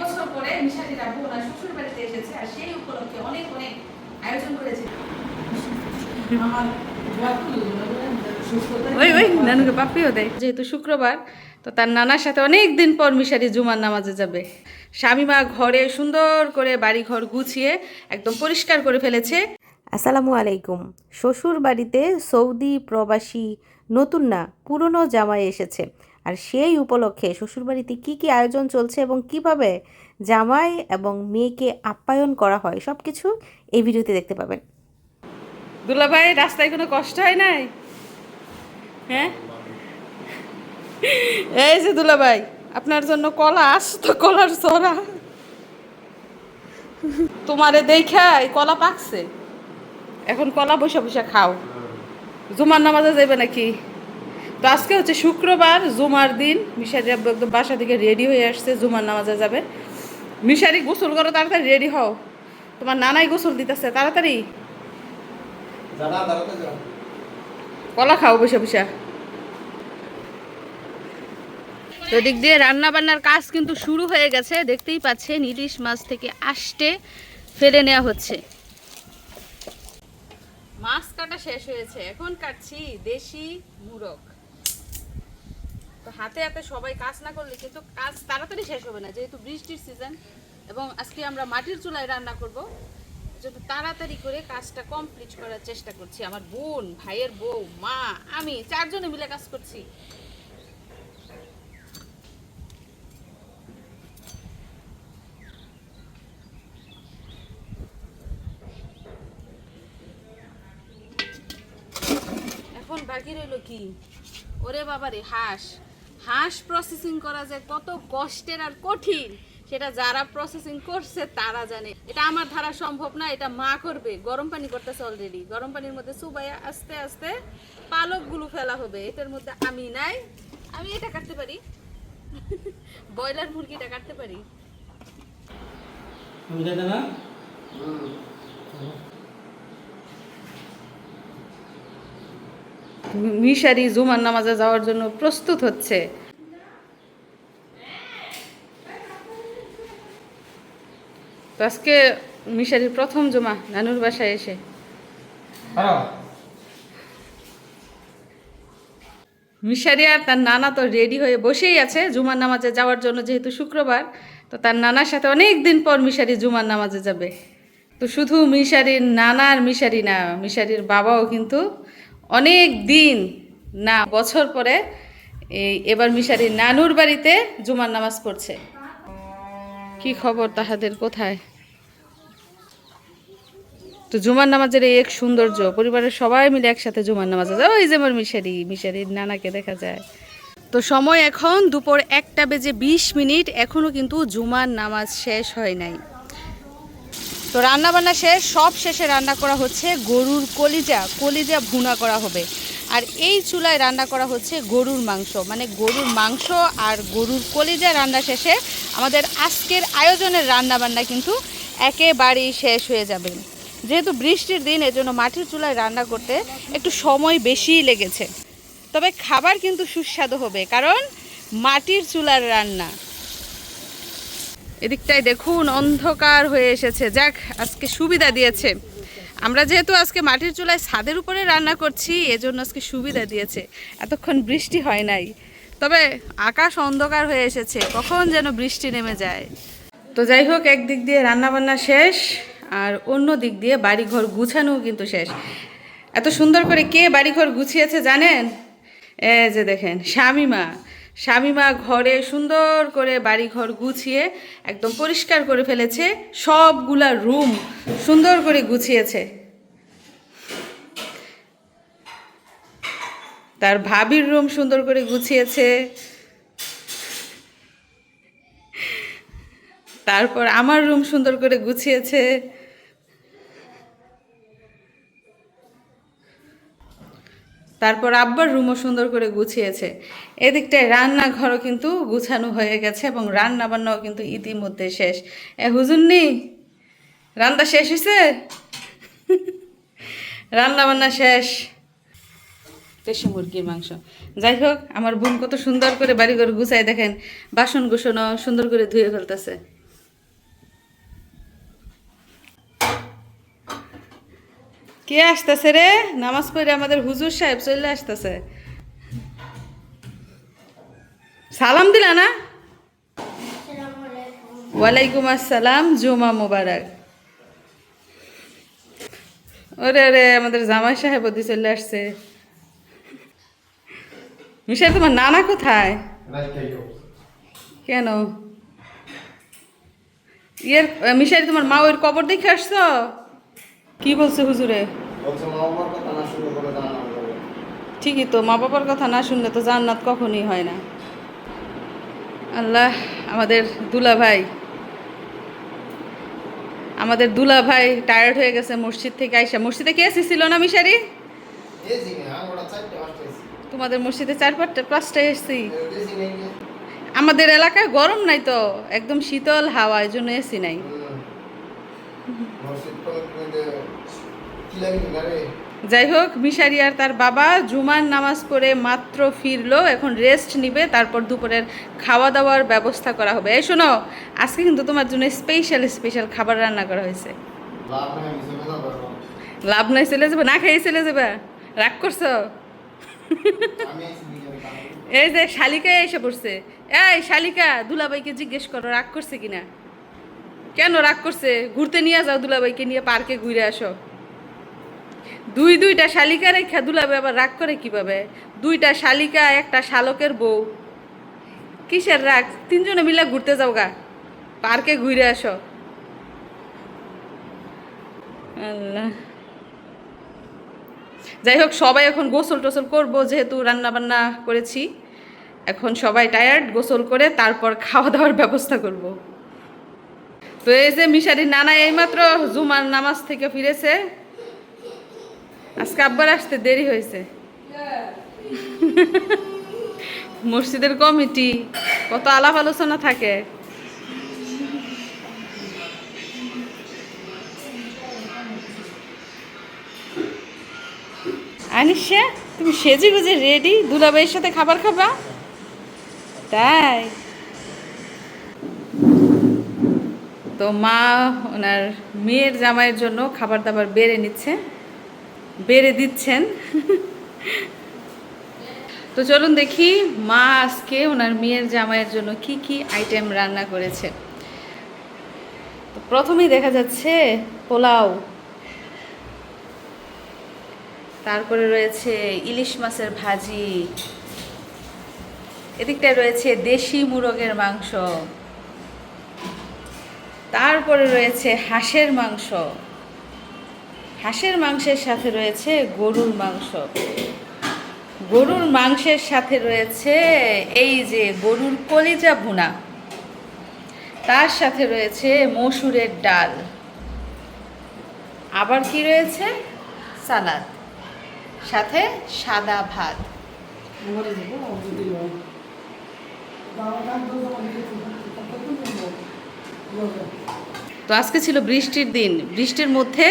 বছর পরে ওনার শ্বশুর বাড়িতে এসেছে আর সেই উপলক্ষে অনেক অনেক আয়োজন করেছে। ওই ওই নানুকে পাপিও দেয়। যেহেতু শুক্রবার তো তার নানার সাথে অনেক দিন পর মিশারি জুমার নামাজে যাবে। স্বামীমা ঘরে সুন্দর করে বাড়ি ঘর গুছিয়ে একদম পরিষ্কার করে ফেলেছে। আসসালামু আলাইকুম। শ্বশুর বাড়িতে সৌদি প্রবাসী নতুন না পুরনো জামাই এসেছে। আর সেই উপলক্ষে শ্বশুরবাড়িতে কি কি আয়োজন চলছে এবং কীভাবে জামাই এবং মেয়েকে আপ্যায়ন করা হয় সব কিছু এই ভিডিওতে দেখতে পাবেন। দুলাভাই, রাস্তায় কোনো কষ্ট হয় নাই? হ্যাঁ? এই যে দুলাভাই, আপনার জন্য কলা আসতো, কলার সরা তোমারে দেখা এই কলা পাকছে। এখন কলা বসে বসে খাও। জুমার নামাজে যাবে নাকি? তো আজকে হচ্ছে শুক্রবার জুমার দিন। মিশারি একদম বাসা থেকে রেডি হয়ে আসছে জুমার নামাজে যাবে। মিশারি গোসল করো তাড়াতাড়ি রেডি হও। তোমার নানাই গোসল দিতেছে তাড়াতাড়ি। কলা খাও বসে বসে। তো দিক দিয়ে রান্না বান্নার কাজ কিন্তু শুরু হয়ে গেছে। দেখতেই পাচ্ছেন ইলিশ মাছ থেকে আসতে ফেলে নেওয়া হচ্ছে। মাছ কাটা শেষ হয়েছে। এখন কাটছি দেশি মুরগ। তো হাতে হাতে সবাই কাজ না করলে কিন্তু কাজ তাড়াতাড়ি শেষ হবে না, যেহেতু বৃষ্টির সিজন এবং আজকে আমরা মাটির চুলায় রান্না করব। যদি তাড়াতাড়ি করে কাজটা কমপ্লিট করার চেষ্টা করছি আমার বোন, ভাইয়ের বউ, মা, আমি চারজনে মিলে কাজ করছি। এখন বাকি রইল কি? ওরে বাবারে, হাঁস। হাঁস প্রসেসিং করা যায় কত কষ্টের আর কঠিন সেটা যারা প্রসেসিং করছে তারা জানে। এটা আমার ধারা সম্ভব না এটা মা করবে। গরম পানি করতেছে অলরেডি গরম পানির মধ্যে সুবাইয়া আস্তে আস্তে পালকগুলো ফেলা হবে। এটার মধ্যে আমি নাই। আমি এটা কাটতে পারি। ব্রয়লার মুরগিটা কাটতে পারি তুমি জানো না মিশারি জুমার নামাজে যাওয়ার জন্য প্রস্তুত হচ্ছে। তো আজকে মিশারির প্রথম জমা নানুর বাসায় এসে। মিশারি আর তার নানা তো রেডি হয়ে বসেই আছে জুমার নামাজে যাওয়ার জন্য যেহেতু শুক্রবার তো তার নানার সাথে অনেক দিন পর মিশারি জুমার নামাজে যাবে। তো শুধু মিশারির নানার মিশারি না মিশারির বাবাও কিন্তু অনেক দিন না, বছর পরে এই এবার মিশারির নানুর বাড়িতে জুমার নামাজ পড়ছে। কি খবর তাহাদের কোথায়? তো জুমার নামাজের এই এক সৌন্দর্য, পরিবারের সবাই মিলে একসাথে জুমার নামাজে যায়। ওই যে আমার মিশারি, মিশারির নানাকে দেখা যায়। তো সময় এখন দুপুর একটা বেজে বিশ মিনিট এখনও কিন্তু জুমার নামাজ শেষ হয় নাই। তো রান্না বান্না শেষ, সব শেষে রান্না করা হচ্ছে গরুর কলিজা কলিজা ভুনা করা হবে। আর এই চুলায় রান্না করা হচ্ছে গরুর মাংস। মানে গরুর মাংস আর গরুর কলিজা রান্না শেষে আমাদের আজকের আয়োজনের রান্না বান্না কিন্তু একেবারেই শেষ হয়ে যাবে। যেহেতু বৃষ্টির দিন, এজন্য মাটির চুলায় রান্না করতে একটু সময় বেশিই লেগেছে। তবে খাবার কিন্তু সুস্বাদু হবে, কারণ মাটির চুলার রান্না। এদিকটায় দেখুন, অন্ধকার হয়ে এসেছে। যাক, আজকে সুবিধা দিয়েছে। আমরা যেহেতু আজকে মাটির চুলায় ছাদের উপরে রান্না করছি, এজন্য আজকে সুবিধা দিয়েছে। এতক্ষণ বৃষ্টি হয় নাই। তবে আকাশ অন্ধকার হয়ে এসেছে। কখন যেন বৃষ্টি নেমে যায়। তো যাই হোক একদিক দিয়ে রান্না বান্না শেষ, আর অন্য দিক দিয়ে বাড়িঘর গুছানো কিন্তু শেষ। এত সুন্দর করে কে বাড়িঘর গুছিয়েছে জানেন? এ যে দেখেন স্বামীমা স্বামীমা ঘরে সুন্দর করে বাড়িঘর গুছিয়ে একদম পরিষ্কার করে ফেলেছে। সবগুলা রুম সুন্দর করে গুছিয়েছে। তার ভাবির রুম সুন্দর করে গুছিয়েছে। তারপর আমার রুম সুন্দর করে গুছিয়েছে। তারপর আব্বার রুমও সুন্দর করে গুছিয়েছে। এদিকটায় রান্নাঘরও কিন্তু গুছানো হয়ে গেছে এবং রান্না বান্নাও কিন্তু ইতিমধ্যে শেষ। এ হুজুননি রান্না শেষ হয়েছে রান্না বান্না শেষ। দেশি মুরগির মাংস। যাই হোক আমার বোন কত সুন্দর করে বাড়িঘর গুছাই দেখেন। বাসন গুছানো সুন্দর করে ধুয়ে ফেলতেছে। কে আসতেছে রে? নামাজ পড়ে আমাদের হুজুর সাহেব চলে আসতেছে। সালাম দিলা না? ওয়ালাইকুম আসসালাম, জুমা মুবারক। ওরে ওরে, আমাদের জামাই সাহেব ওদি চলে আসছে। মিশাই তোমার নানা কোথায়? কেন? ইয়ের মিশাই তোমার মা ওর কবর দেখে আসছো? কি বলছে হুজুরে? ঠিকই তো মা বাবার কথা না শুনলে তো জান্নাত কখনই হয় না। আল্লাহ আমাদের দুলা ভাই আমাদের দুলা ভাই টায়ার্ড হয়ে গেছে মসজিদ থেকে আইসা। মসজিদে কে এসেছিল না মিশারি? তোমাদের মসজিদে চার পাঁচটা পাঁচটায় এসছি। আমাদের এলাকায় গরম নাই তো একদম শীতল হাওয়া এই জন্য এসি নাই মসজিদ কমিটিতে কি লাগে না রে যাই হোক মিশারি আর তার বাবা জুমার নামাজ পড়ে মাত্র ফিরলো, এখন রেস্ট নিবে, তারপর দুপুরের খাওয়া দাওয়ার ব্যবস্থা করা হবে। এই শোনো, আজকে কিন্তু তোমার জন্য স্পেশাল স্পেশাল খাবার রান্না করা হয়েছে। লাভ নাই, চলে যাবে, না খেয়ে চলে যাবে। রাগ করছ? এই যে শালিকা এসে পড়ছে। এই শালিকা, দুলাভাইকে জিজ্ঞেস করো, রাগ করছে কিনা? কেন রাগ করছে? ঘুরতে নিয়ে যাও দুলাভাইকে নিয়ে পার্কে ঘুরে আসো। দুই দুইটা শালিকা রেখা দুলাভাই আবার রাগ করে কীভাবে? দুইটা শালিকা, একটা শালকের বউ। কিসের রাগ? তিনজনে মিলে ঘুরতে যাও গা। পার্কে ঘুরে আসো। যাই হোক, সবাই এখন গোসল টোসল করব, যেহেতু রান্না বান্না করেছি। এখন সবাই টায়ার্ড গোসল করে তারপর খাওয়া দাওয়ার ব্যবস্থা করব। তো এই যে মিশারির নানা এইমাত্র জুমার নামাজ থেকে ফিরেছে। আজকে আব্বার আসতে দেরি হয়েছে। মসজিদের কমিটি, কত আলাপ আলোচনা থাকে। আনিশা, তুমি সেজে গুজে রেডি দুলাভাইয়ের সাথে খাবার খাবা? তাই। তো মা ওনার মেয়ের জামাইয়ের জন্য খাবার দাবার বেড়ে নিচ্ছে, বেড়ে দিচ্ছেন। তো চলুন দেখি মা আজকে ওনার মেয়ের জামাইয়ের জন্য কি কি আইটেম রান্না করেছে। তো প্রথমেই দেখা যাচ্ছে পোলাও। তারপরে রয়েছে ইলিশ মাছের ভাজি। এদিকটায় রয়েছে দেশি মুরগের মাংস। তারপরে রয়েছে হাঁসের মাংস হাঁসের মাংসের সাথে রয়েছে গরুর মাংস গরুর মাংসের সাথে রয়েছে এই যে গরুর কলিজা ভুনা তার সাথে রয়েছে মসুরের ডাল আবার কি রয়েছে সালাদ সাথে সাদা ভাত আমার যাব যদি বাবা গান তো আজকে ছিল বৃষ্টির দিন। বৃষ্টির মধ্যে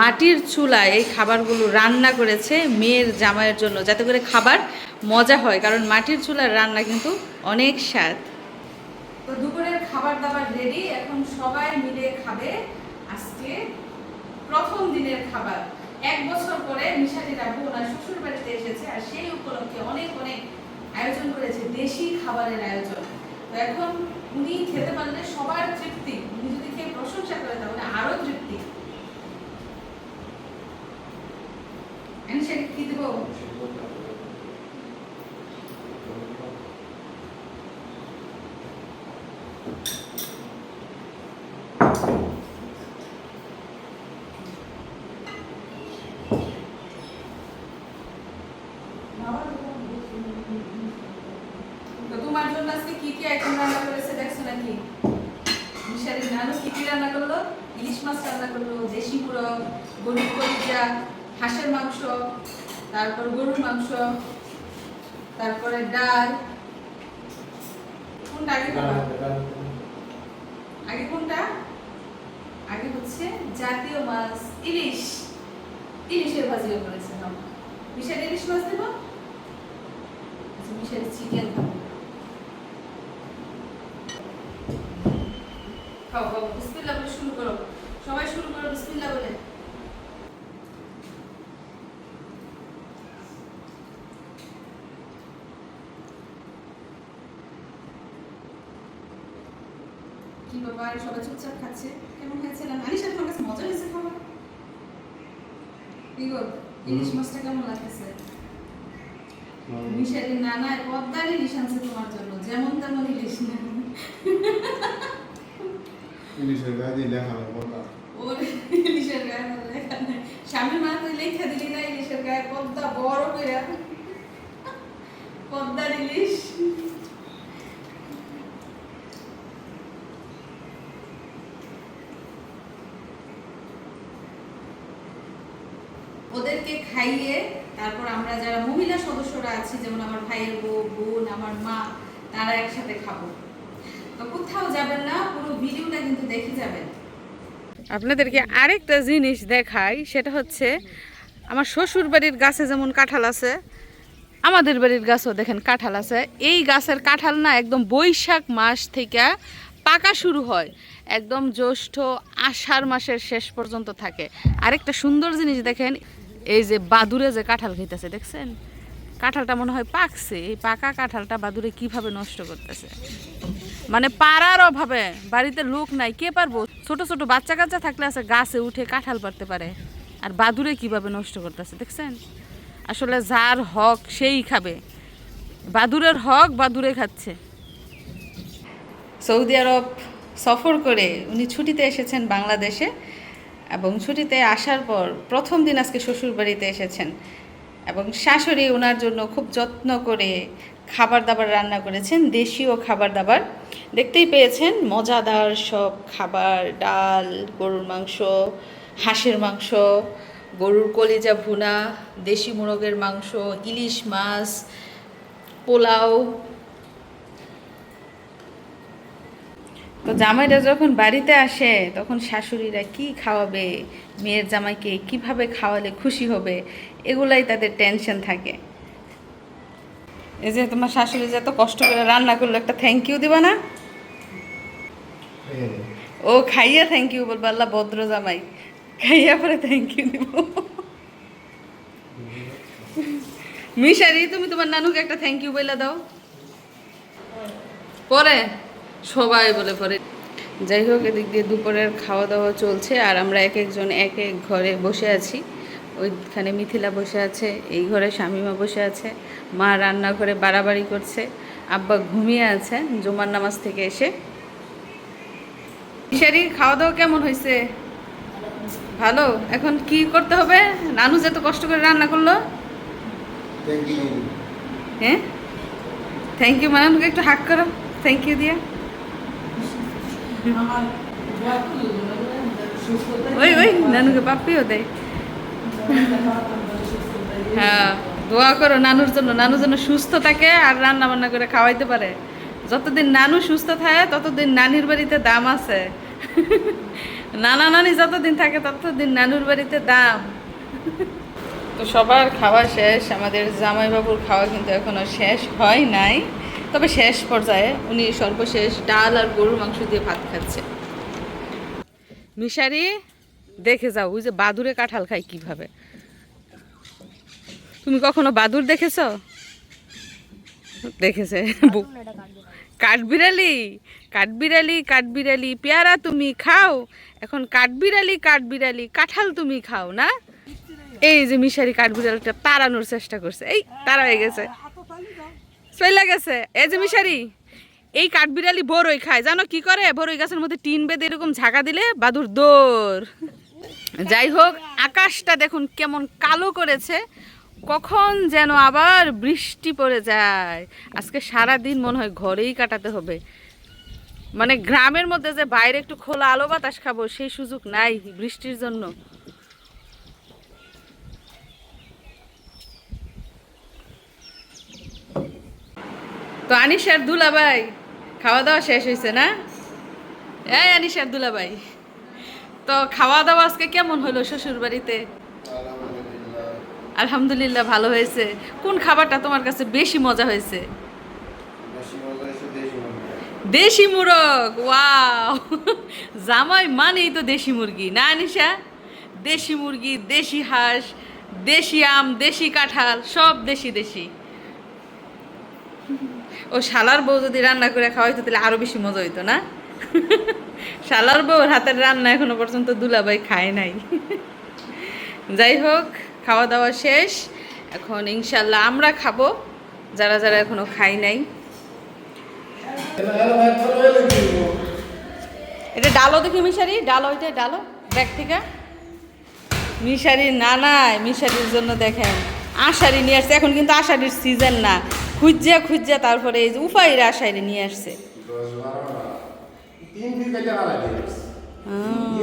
মাটির চুলায় এই খাবারগুলো রান্না করেছে মেয়ের জামাইয়ের জন্য, যাতে করে খাবার মজা হয়, কারণ মাটির চুলার রান্না কিন্তু অনেক স্বাদ। তো দুপুরের খাবার দাবার রেডি এখন সবাই মিলে খাবে আজকে প্রথম দিনের খাবার। এক বছর পরে মিশালি রাবু ওনার শ্বশুর বাড়িতে এসেছে আর সেই উপলক্ষে অনেক অনেক আয়োজন করেছে, দেশি খাবারের আয়োজন। তো এখন উনি খেতে পারলে সবার তৃপ্তি। উনি যদি খেয়ে প্রশংসা করে, তাহলে আরও তৃপ্তি। সেটা কি দেবো? তো তোমার জন্য আজকে কি কি আইটেম রান্না করেছে দেখছ নাকি মিশারির নানু কি কি রান্না করল ইলিশ মাছ রান্না করল দেশি পুরো গরুর কলিজা হাঁসের মাংস তারপর গরুর মাংস তারপরে ডাল। কোনটা আগে আগে কোনটা? আগে হচ্ছে জাতীয় মাছ ইলিশ। ইলিশের ভাজিও করেছে নাও মিশার ইলিশ মাছ দেবো? আচ্ছা মিশার চিকেন খাও খাও বিসমিল্লাহ বলে শুরু করো। সবাই শুরু করো বিসমিল্লাহ বলে। কি সবাই চুপচাপ খাচ্ছে। কেমন না আনিশা তোমার কাছে মজা হয়েছে খাবার? কি গো ইলিশ মাছটা কেমন লাগতেছে? মিশারি নানা পদ্মার ইলিশ আনছে তোমার জন্য। যেমন তেমন ইলিশ। না ইলিশের গায়ে দিয়ে লেখা বলটা ওর ইলিশের গায়ে লেখা নেই। স্বামীর মা তুই লেখা দিলি না ইলিশের গায়ে পদ্মা বড় করে পদ্মার ইলিশ। ওদেরকে খাইয়ে তারপর আমরা যারা মহিলা সদস্যরা আছি, যেমন আমার ভাইয়ের বউ, বোন, আমার মা, তারা একসাথে খাব। তো কোথাও যাবেন না, পুরো ভিডিওটা কিন্তু দেখে যাবেন। আপনাদেরকে আরেকটা জিনিস দেখাই, সেটা হচ্ছে আমার শ্বশুর বাড়ির গাছে যেমন কাঁঠাল আছে, আমাদের বাড়ির গাছও দেখেন কাঁঠাল আছে। এই গাছের কাঁঠাল না একদম বৈশাখ মাস থেকে পাকা শুরু হয়, একদম জ্যৈষ্ঠ আষাঢ় মাসের শেষ পর্যন্ত থাকে। আরেকটা সুন্দর জিনিস দেখেন এই যে বাদুরে যে কাঁঠাল খাইতেছে, দেখছেন? কাঁঠালটা মনে হয় পাকছে। এই পাকা কাঁঠালটা বাদুরে কীভাবে নষ্ট করতেছে? মানে পারার অভাবে, বাড়িতে লোক নাই, কে পারব? ছোট ছোট বাচ্চা কাচ্চা থাকলে আছে, গাছে উঠে কাঁঠাল পারতে পারে। আর বাদুরে কীভাবে নষ্ট করতেছে, দেখছেন? আসলে যার হক সেই খাবে। বাদুরের হক বাদুরে খাচ্ছে। সৌদি আরব সফর করে উনি ছুটিতে এসেছেন বাংলাদেশে। এবং ছুটিতে আসার পর প্রথম দিন আজকে শ্বশুর বাড়িতে এসেছেন। এবং শাশুড়ি ওনার জন্য খুব যত্ন করে খাবার দাবার রান্না করেছেন, দেশীয় খাবার দাবার দেখতেই পেয়েছেন, মজাদার সব খাবার, ডাল, গরুর মাংস, হাঁসের মাংস, গরুর কলিজা ভুনা, দেশি মোরগের মাংস, ইলিশ মাছ, পোলাও তো জামাইরা যখন বাড়িতে আসে তখন শাশুড়িরা কি খাওয়াবে? মেয়ের জামাইকে কীভাবে খাওয়ালে খুশি হবে? এগুলাই তাদের টেনশন থাকে। এই যে তোমার শাশুড়ি যে এত কষ্ট করে রান্না করল একটা থ্যাংক ইউ দিবা না? ও খাইয়া থ্যাংক ইউ বলব আল্লাহ ভদ্র জামাই। খাইয়া পরে থ্যাংক ইউ দিব মিশারি তুমি তোমার নানুকে একটা থ্যাংক ইউ বলে দাও। পরে। সবাই বলে পরে। যাই হোক এদিক দিয়ে দুপুরের খাওয়া দাওয়া চলছে আর আমরা এক একজন এক এক ঘরে বসে আছি। ওইখানে মিথিলা বসে আছে এই ঘরে স্বামীমা বসে আছে মা রান্নাঘরে বাড়াবাড়ি করছে আব্বা ঘুমিয়ে আছে জুমার নামাজ থেকে এসে। মিশারি খাওয়া দাওয়া কেমন হয়েছে ভালো? এখন কি করতে হবে? নানু যে এত কষ্ট করে রান্না করল। হ্যাঁ? থ্যাংক ইউ মানানুকে একটু হাক করো। থ্যাংক ইউ দিয়া আমার দোয়া করল সুস্থতা ওই ওই, নানুকে পাপ্পিও দেয়। হ্যাঁ দোয়া করো নানুর জন্য। নানু যেন সুস্থ থাকে আর রান্না বান্না করে খাওয়াইতে পারে। যতদিন নানু সুস্থ থাকে, ততদিন নানির বাড়িতে দাম আছে। নানা নানি যতদিন থাকে, ততদিন নানুর বাড়িতে দাম। তো সবার খাওয়া শেষ। আমাদের জামাইবাবুর খাওয়া কিন্তু এখনও শেষ হয় নাই। তবে শেষ পর্যায়ে উনি সর্বশেষ ডাল আর গরুর মাংস দিয়ে ভাত খাচ্ছে। মিশারি দেখে যাও ওই যে বাদুরে কাঁঠাল খায় কীভাবে। তুমি কখনো বাদুর দেখেছ? দেখেছে। কাঠবিড়ালি। কাঠবিড়ালি কাঠবিড়ালি পেয়ারা তুমি খাও এখন কাঠবিড়ালি কাঠবিড়ালি কাঁঠাল তুমি খাও না? এই যে মিশারি কাঠবিড়ালটা তাড়ানোর চেষ্টা করছে। এই তারা হয়ে গেছে। চলে গেছে। এই যে মিশারি, এই কাঠবিড়ালি বড়ই খায়। জানো কি করে? বড়ই গাছের মধ্যে টিন বেঁধে এরকম ঝাঁকা দিলে বাদুর দৌড়। যাই হোক, আকাশটা দেখুন কেমন কালো করেছে। কখন যেন আবার বৃষ্টি পড়ে যায়। আজকে সারা দিন মনে হয় ঘরেই কাটাতে হবে। মানে গ্রামের মধ্যে যে বাইরে একটু খোলা আলো বাতাস খাব, সেই সুযোগ নাই বৃষ্টির জন্য। তো আনিশার দুলাভাই খাওয়া দাওয়া শেষ হয়েছে না? এই আনিশার দুলাভাই, তো খাওয়া দাওয়া আজকে কেমন হলো শ্বশুর বাড়িতে আলহামদুলিল্লাহ ভালো হয়েছে। কোন খাবারটা তোমার কাছে বেশি মজা হয়েছে? দেশি মুরগি, ওয়াও। জামাই মানেই তো দেশি মুরগি, না আনিশা দেশি মুরগি, দেশি হাঁস, দেশি আম, দেশি কাঁঠাল, সব দেশি দেশি ও শালার বউ যদি রান্না করে খাওয়াইতো তাহলে আরও বেশি মজা হইতো না? শালার বউর হাতের রান্না এখনও পর্যন্ত দুলাভাই খায় নাই। যাই হোক, খাওয়া দাওয়া শেষ। এখন ইনশাল্লাহ আমরা খাব, যারা যারা এখনও খাই নাই। এটা ডালো দেখি মিশারি, ডালো এটা ডালো ব্যাগ থেকে? মিশারির না নাই, মিশারির জন্য দেখেন আষাঢ়ি নিয়ে আসছে। এখন কিন্তু আষাঢ়ির সিজন না। খুঁজা খুঁজা তারপরে এই যে উপায়ের আষাঢ়ি নিয়ে আসছে। মন মন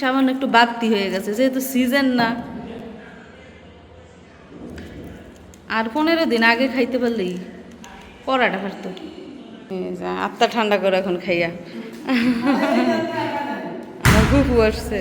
সামান্য একটু বাড়তি হয়ে গেছে যেহেতু সিজন না আর পনেরো দিন আগে খাইতে পারলেই পরাটা পারত। আত্মা ঠান্ডা করে এখন খাইয়া। আমার কুকু আসছে।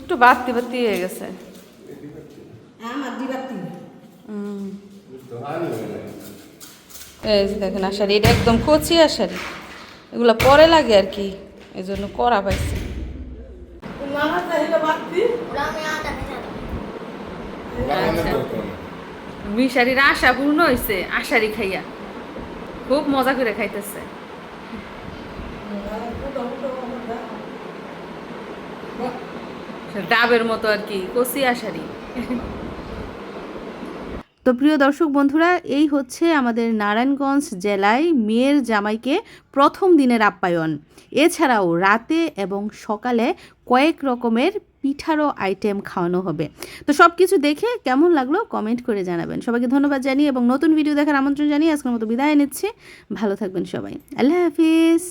একটু বাড়তি বাড়তি হয়ে গেছে। আমার দিবাতি হুম। এই যে দেখেন আষাঢ়ি এটা একদম কচি আষাঢ়ি এগুলো পরে লাগে আর কি এই জন্য করা পাইছে। মিশারির আশা পূর্ণ হয়েছে আষাঢ়ি খাইয়া। খুব মজা করে খাইতেছে। ডাবের মতো আর কি কচি আষাঢ়ি তো প্রিয় দর্শক বন্ধুরা, এই হচ্ছে আমাদের নারায়ণগঞ্জ জেলায় মেয়ের জামাইকে প্রথম দিনের আপ্যায়ন। এছাড়াও রাতে এবং সকালে কয়েক রকমের পিঠারও আইটেম খাওয়ানো হবে। তো সব কিছু দেখে কেমন লাগল কমেন্ট করে জানাবেন। সবাইকে ধন্যবাদ জানিয়ে এবং নতুন ভিডিও দেখার আমন্ত্রণ জানিয়ে আজকের মতো বিদায় নিচ্ছি। ভালো থাকবেন সবাই। আল্লাহ হাফিজ।